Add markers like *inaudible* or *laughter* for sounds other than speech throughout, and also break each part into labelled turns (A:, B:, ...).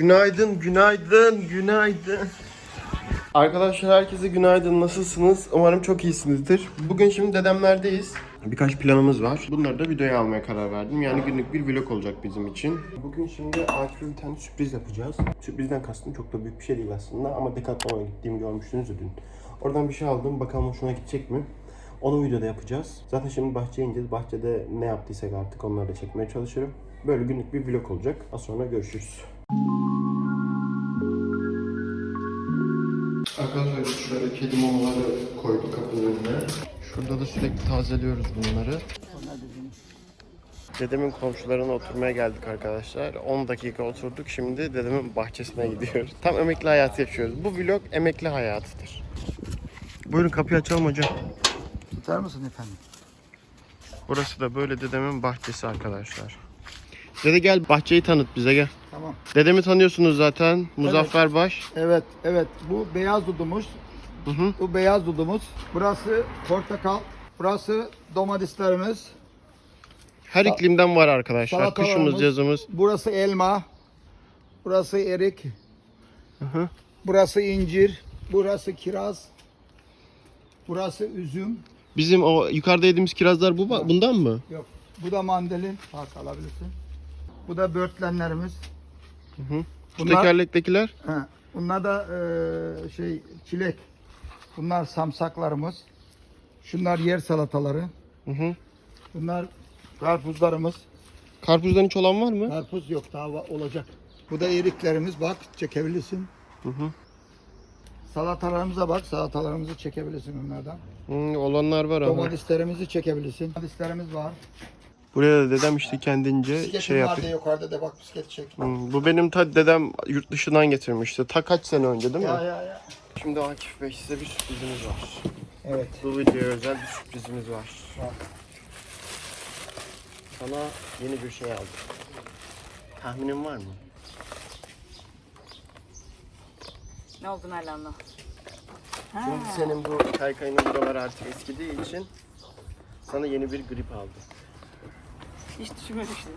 A: Günaydın, günaydın, günaydın. Arkadaşlar herkese günaydın. Nasılsınız? Umarım çok iyisinizdir. Bugün şimdi dedemlerdeyiz. Birkaç planımız var. Bunları da videoya almaya karar verdim. Yani günlük bir vlog olacak bizim için. Bugün şimdi Akif'e bir tane sürpriz yapacağız. Sürprizden kastım çok da büyük bir şey değil aslında ama Decathlon'a gittiğimi görmüştünüz dün. Oradan bir şey aldım. Bakalım hoşuna gidecek mi? Onu videoda yapacağız. Zaten şimdi bahçeye ineceğiz. Bahçede ne yaptıysak artık onları da çekmeye çalışırım. Böyle günlük bir vlog olacak. Az sonra görüşürüz. Arkadaşlar şurada kedi mamaları koyduk kapının önüne. Şurada da sürekli tazeliyoruz bunları. Dedemin komşularına oturmaya geldik arkadaşlar. 10 dakika oturduk. Şimdi dedemin bahçesine gidiyoruz. Tam emekli hayatı yaşıyoruz. Bu vlog emekli hayatıdır. Buyurun kapıyı açalım hocam.
B: Tutar mısın efendim?
A: Burası da böyle dedemin bahçesi arkadaşlar. Dede gel bahçeyi tanıt bize gel.
B: Tamam.
A: Dedemi tanıyorsunuz zaten. Muzaffer Baş.
B: Evet, evet. Bu beyaz dudumuz.
A: Hı hı.
B: Bu beyaz dudumuz. Burası portakal. Burası domateslerimiz.
A: Her iklimden var arkadaşlar.
B: salatalarımız.
A: Kışımız, yazımız.
B: Burası elma. Burası erik.
A: hı.
B: Burası incir. Burası kiraz. Burası üzüm.
A: Bizim o yukarıda yediğimiz kirazlar bu bundan mı?
B: Yok. Bu da mandalin. Bak alabilirsin. Bu da börtlenlerimiz.
A: Hı hı. Şu
B: Bunlar-
A: tekerlektekiler?
B: Ha, bunlar da eee, şey çilek. Bunlar samsaklarımız. Şunlar yer salataları.
A: Hı hı.
B: Bunlar karpuzlarımız.
A: Karpuzdan hiç olan var mı?
B: Karpuz yok daha va- olacak. Bu da eriklerimiz bak çekebilirsin.
A: Hı hı.
B: Salatalarımıza bak salatalarımızı çekebilirsin onlardan.
A: Hı, olanlar var ama.
B: Domateslerimizi çekebilirsin. Domateslerimiz var.
A: Buraya da dedem işte kendince
B: Bisikletim
A: şey yapıyor.
B: de yukarıda da bak bisiklet çek.
A: Hı, bu benim ta dedem yurt dışından getirmişti. Ta kaç sene önce değil mi?
B: Ya ya ya.
A: Şimdi Akif Bey size bir sürprizimiz var.
B: Evet.
A: Bu videoya özel bir sürprizimiz var.
B: Var.
A: Sana yeni bir şey aldım. Tahminin var mı?
C: Ne oldu Nalan'la?
A: Şimdi senin bu kaykayının buraları artık eskidiği için sana yeni bir grip aldım.
C: Hiç düşünmemiştim.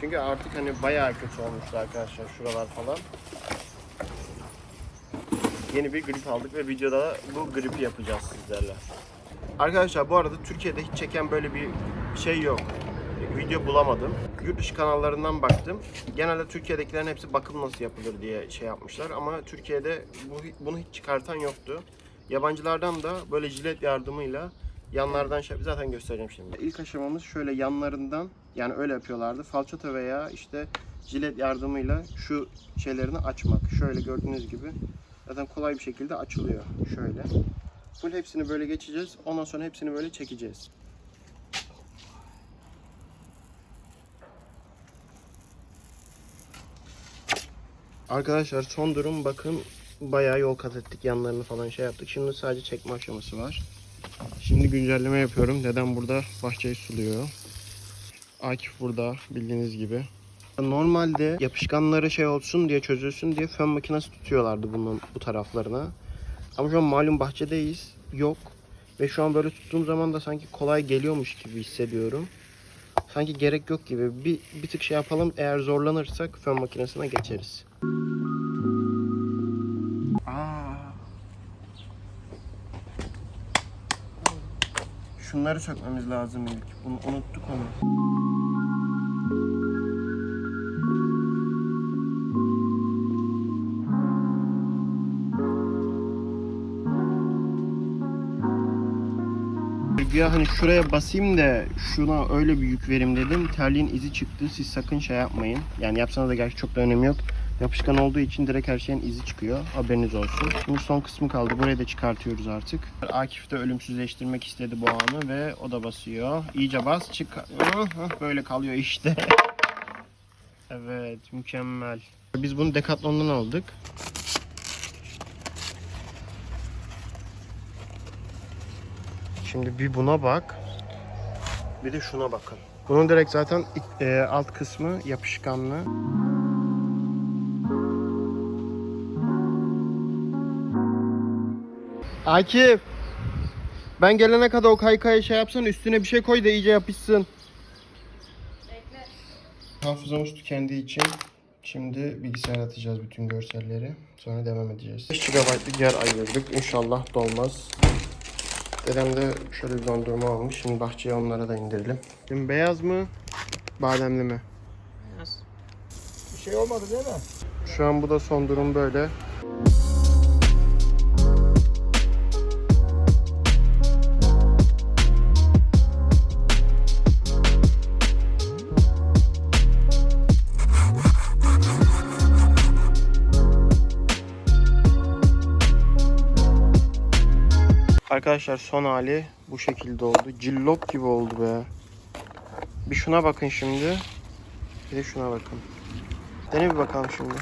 A: Çünkü artık hani bayağı kötü olmuştu arkadaşlar şuralar falan. Yeni bir grip aldık ve videoda bu gripi yapacağız sizlerle. Arkadaşlar bu arada Türkiye'de hiç çeken böyle bir şey yok. Video bulamadım. Yurt dışı kanallarından baktım. Genelde Türkiye'dekilerin hepsi bakım nasıl yapılır diye şey yapmışlar ama Türkiye'de bu, bunu hiç çıkartan yoktu. Yabancılardan da böyle jilet yardımıyla yanlardan şey zaten göstereceğim şimdi. İlk aşamamız şöyle yanlarından yani öyle yapıyorlardı. Falçata veya işte jilet yardımıyla şu şeylerini açmak. Şöyle gördüğünüz gibi zaten kolay bir şekilde açılıyor. Şöyle. Full hepsini böyle geçeceğiz. Ondan sonra hepsini böyle çekeceğiz. Arkadaşlar son durum bakın bayağı yol kat ettik yanlarını falan şey yaptık. Şimdi sadece çekme aşaması var. Şimdi güncelleme yapıyorum. Dedem burada bahçeyi suluyor. Akif burada bildiğiniz gibi. Normalde yapışkanları şey olsun diye çözülsün diye fön makinesi tutuyorlardı bunun bu taraflarına. Ama şu an malum bahçedeyiz. Yok. Ve şu an böyle tuttuğum zaman da sanki kolay geliyormuş gibi hissediyorum. Sanki gerek yok gibi. Bir, bir tık şey yapalım. Eğer zorlanırsak fön makinesine geçeriz. Aa. Şunları sökmemiz lazım ilk. Bunu unuttuk onu. Ya hani şuraya basayım da şuna öyle bir yük vereyim dedim. Terliğin izi çıktı. Siz sakın şey yapmayın. Yani yapsanız da gerçi çok da önemi yok. Yapışkan olduğu için direkt her şeyin izi çıkıyor. Haberiniz olsun. Şimdi son kısmı kaldı. Burayı da çıkartıyoruz artık. Akif de ölümsüzleştirmek istedi bu anı ve o da basıyor. İyice bas. Çık. Ah, ah, Böyle kalıyor işte. *laughs* evet mükemmel. Biz bunu Decathlon'dan aldık. Şimdi bir buna bak. Bir de şuna bakın. Bunun direkt zaten e, alt kısmı yapışkanlı. Akif. Ben gelene kadar o kaykaya şey yapsan üstüne bir şey koy da iyice yapışsın. Bekle. Hafızamız tükendiği için Şimdi bilgisayara atacağız bütün görselleri. Sonra devam edeceğiz. 5 GB'lık yer ayırdık. İnşallah dolmaz. Dedem de şöyle bir dondurma almış. Şimdi bahçeye onlara da indirelim. Şimdi beyaz mı? Bademli mi?
B: Bir şey olmadı değil mi?
A: Şu an bu da son durum böyle. Arkadaşlar son hali bu şekilde oldu. Cillop gibi oldu be. Bir şuna bakın şimdi. Bir de şuna bakın. Dene bir bakalım şimdi.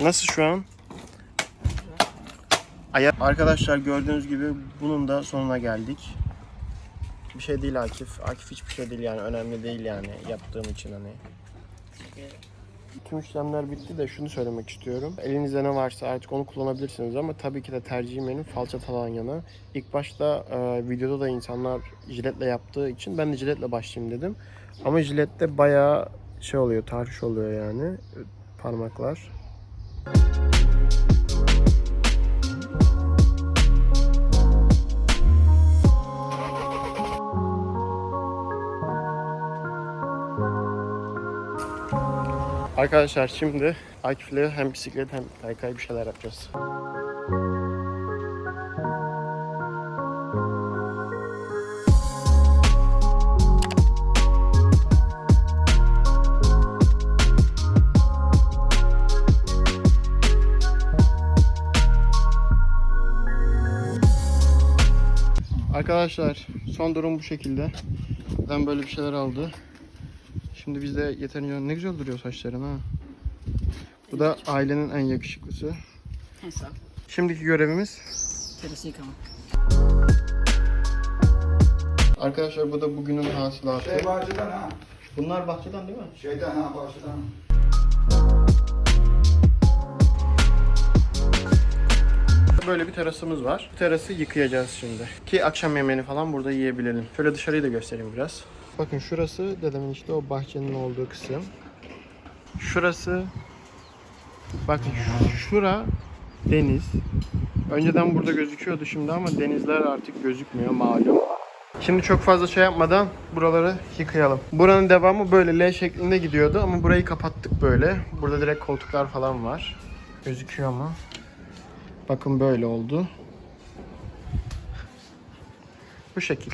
A: Nasıl şu an? Arkadaşlar gördüğünüz gibi bunun da sonuna geldik. Bir şey değil Akif. Akif hiçbir şey değil yani önemli değil yani yaptığım için hani. Tüm işlemler bitti de şunu söylemek istiyorum. Elinizde ne varsa artık onu kullanabilirsiniz ama tabii ki de tercihim benim falçat alan yana. İlk başta e, videoda da insanlar jiletle yaptığı için ben de jiletle başlayayım dedim. Ama jilette bayağı şey oluyor, tahriş oluyor yani parmaklar. Arkadaşlar şimdi Akif'le hem bisiklet hem kaykay bir şeyler yapacağız. Arkadaşlar son durum bu şekilde. Ben böyle bir şeyler aldı. Şimdi biz de yeterince ne güzel duruyor saçların ha. Bu da ailenin en yakışıklısı.
C: Hesap.
A: Şimdiki görevimiz
C: Terası yıkama.
A: arkadaşlar bu da bugünün hasılatı.
B: Şey bahçeden ha.
A: Bunlar bahçeden değil mi?
B: Şeyden ha bahçeden.
A: Böyle bir terasımız var. Bu terası yıkayacağız şimdi. Ki akşam yemeğini falan burada yiyebilelim. Şöyle dışarıyı da göstereyim biraz. Bakın şurası dedemin işte o bahçenin olduğu kısım. Şurası bakın şu- şura deniz. Önceden burada gözüküyordu şimdi ama denizler artık gözükmüyor malum. Şimdi çok fazla şey yapmadan buraları yıkayalım. Buranın devamı böyle L şeklinde gidiyordu ama burayı kapattık böyle. Burada direkt koltuklar falan var. Gözüküyor mu? Bakın böyle oldu. Bu şekil.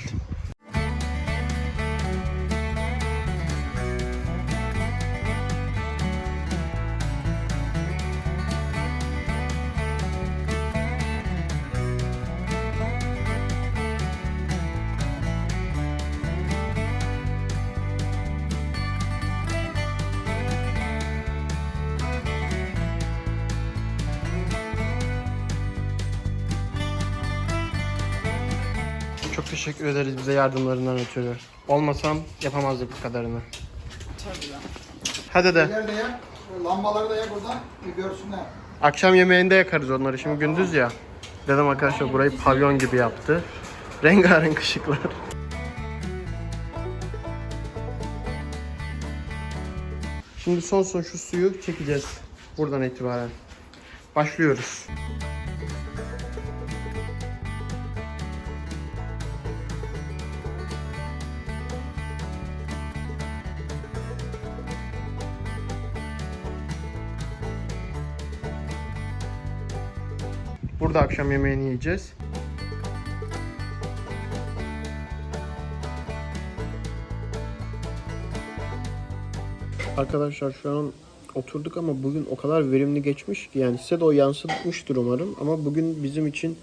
A: Çok teşekkür ederiz bize yardımlarından ötürü. Olmasam yapamazdık bu kadarını.
C: Tabii lan.
A: Hadi de.
B: Şeyler de yak. Lambaları da yak oradan. Bir görsünler.
A: Akşam yemeğinde yakarız onları. Şimdi gündüz ya. Dedem arkadaşlar burayı pavyon gibi yaptı. Rengarenk ışıklar. Şimdi son son şu suyu çekeceğiz. Buradan itibaren. Başlıyoruz. Burada akşam yemeğini yiyeceğiz. Arkadaşlar şu an oturduk ama bugün o kadar verimli geçmiş ki yani size de o yansıtmıştır umarım ama bugün bizim için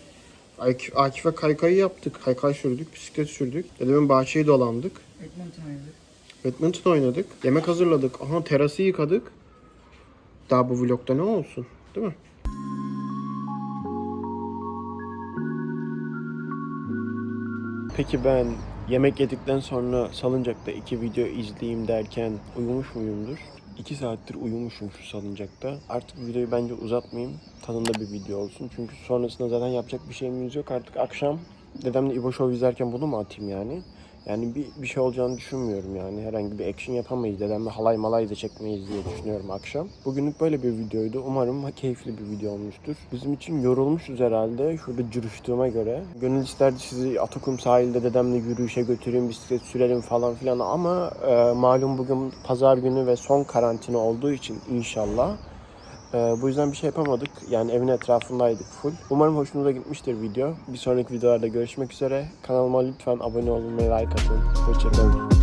A: Akif- Akif'e kaykayı yaptık. Kaykay sürdük, bisiklet sürdük. Dedemin bahçeyi dolandık.
C: Edmonton oynadık.
A: Badminton oynadık. Yemek hazırladık. Aha terası yıkadık. Daha bu vlogda ne olsun? Değil mi? Peki ben yemek yedikten sonra salıncakta iki video izleyeyim derken uyumuş muyumdur? 2 saattir uyumuşum şu salıncakta. Artık videoyu bence uzatmayayım. Tadında bir video olsun. Çünkü sonrasında zaten yapacak bir şeyimiz yok. Artık akşam dedemle İbo Show izlerken bunu mu atayım yani? Yani bir, bir şey olacağını düşünmüyorum yani. Herhangi bir action yapamayız. Dedemle halay malay da çekmeyiz diye düşünüyorum akşam. Bugünlük böyle bir videoydu. Umarım keyifli bir video olmuştur. Bizim için yorulmuşuz herhalde. Şurada cürüştüğüme göre. Gönül isterdi sizi Atakum sahilde dedemle yürüyüşe götüreyim, bisiklet sürelim falan filan. Ama e, malum bugün pazar günü ve son karantina olduğu için inşallah ee, bu yüzden bir şey yapamadık. Yani evin etrafındaydık full. Umarım hoşunuza gitmiştir video. Bir sonraki videolarda görüşmek üzere. Kanalıma lütfen abone olun ve like atın. Hoşçakalın.